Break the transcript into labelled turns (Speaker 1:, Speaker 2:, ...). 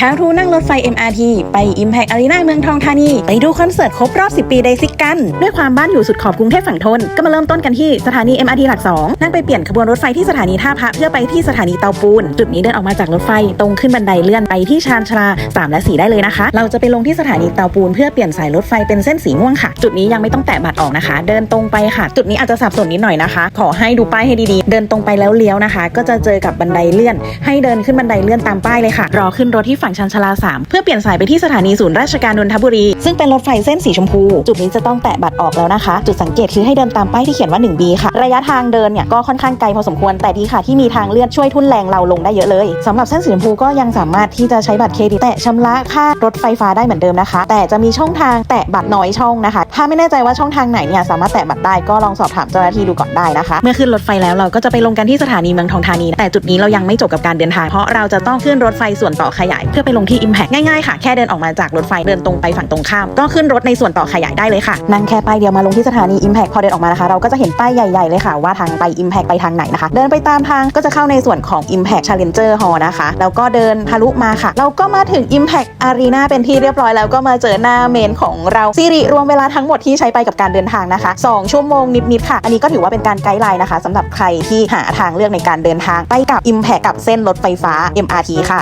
Speaker 1: How to นั่งรถไฟ MRT ไป Impact Arena เมืองทองธานี ไปดูคอนเสิร์ตครบรอบ 10 ปีไดซิกกัน ด้วยความบ้านอยู่สุดขอบกรุงเทพฝั่งทน ก็มาเริ่มต้นกันที่สถานี MRT หลัก 2 นั่งไปเปลี่ยนขบวนรถไฟที่สถานีท่าพระเพื่อไปที่สถานีเตาปูน จุดนี้เดินออกมาจากรถไฟตรงขึ้นบันไดเลื่อนไปที่ชานชาลา 3 และ 4 ได้เลยนะคะ เราจะไปลงที่สถานีเตาปูนเพื่อเปลี่ยนสายรถไฟเป็นเส้นสีม่วงค่ะ จุดนี้ยังไม่ต้องแตะบัตรออกนะคะ เดินตรงไปค่ะ จุดนี้อาจจะสับสนนิดหน่อยนะคะ ขอให้ดูป้ายให้ดีๆ เดินตรงไปแล้วเลี้ยวนะคะ ก็จะเจอกับบันไดเลื่อน ให้เดินขึ้นบันไดเลื่อนตามป้ายเลยค่ะ รอขึ้นรถที่ฝั่งชันชาลา 3 เพื่อเปลี่ยนสายไปที่สถานีศูนย์ราชการนนทบุรี ซึ่งเป็นรถไฟเส้นสีชมพู จุดนี้จะต้องแตะบัตรออกแล้วนะคะ จุดสังเกตคือให้เดินตามป้ายที่เขียนว่า 1B ค่ะ ระยะทางเดินเนี่ยก็ค่อนข้างไกลพอสมควร แต่ดีค่ะที่มีทางเลื่อนช่วยทุ่นแรงเราลงได้เยอะเลยสำหรับเส้นสีชมพูก็ยังสามารถที่จะใช้บัตรเครดิตแตะชำระค่ารถไฟฟ้าได้เหมือนเดิมนะคะ แต่จะมีช่องทางแตะบัตรน้อยช่องนะคะ ถ้าไม่แน่ใจว่าช่องทางไหนเนี่ยสามารถแตะบัตรได้ก็ลองสอบถามเจ้าหน้าที่ดูก่อนได้นะคะ เมื่อขึ้นรถไฟแล้วเราก็จะไปลงกันที่สถานีเมืองทองธานี แต่จุดนี้เรายังไม่จบกับการเดินทางเพราะเราจะต้องขึ้นรถไฟส่วนต่อขยายเพื่อไปลงที่ Impact ง่ายๆค่ะ แค่เดินออกมาจากรถไฟเดินตรงไปฝั่งตรงข้าม ก็ขึ้นรถในส่วนต่อขยายได้เลยค่ะ นั่งแค่ป้ายเดียวมาลงที่สถานี Impact พอเดินออกมานะคะ เราก็จะเห็นป้ายใหญ่ๆเลยค่ะว่าทางไป Impact ไปทางไหนนะคะ เดินไปตามทางก็จะเข้าในส่วนของ Impact Challenger Hall นะคะ แล้วก็เดินทะลุมาค่ะ เราก็มาถึง Impact Arena เป็นที่เรียบร้อยแล้วก็มาเจอหน้าเมนของเราสิริรวมเวลาทั้งหมดที่ใช้ไปกับการเดินทางนะคะ 2 ชั่วโมงนิดๆค่ะ อันนี้ก็ถือว่าเป็นการไกด์ไลน์นะคะสำหรับใครที่หาทางเลือกในการเดินทางไปกับ Impact กับเส้นรถไฟฟ้า MRT ค่ะ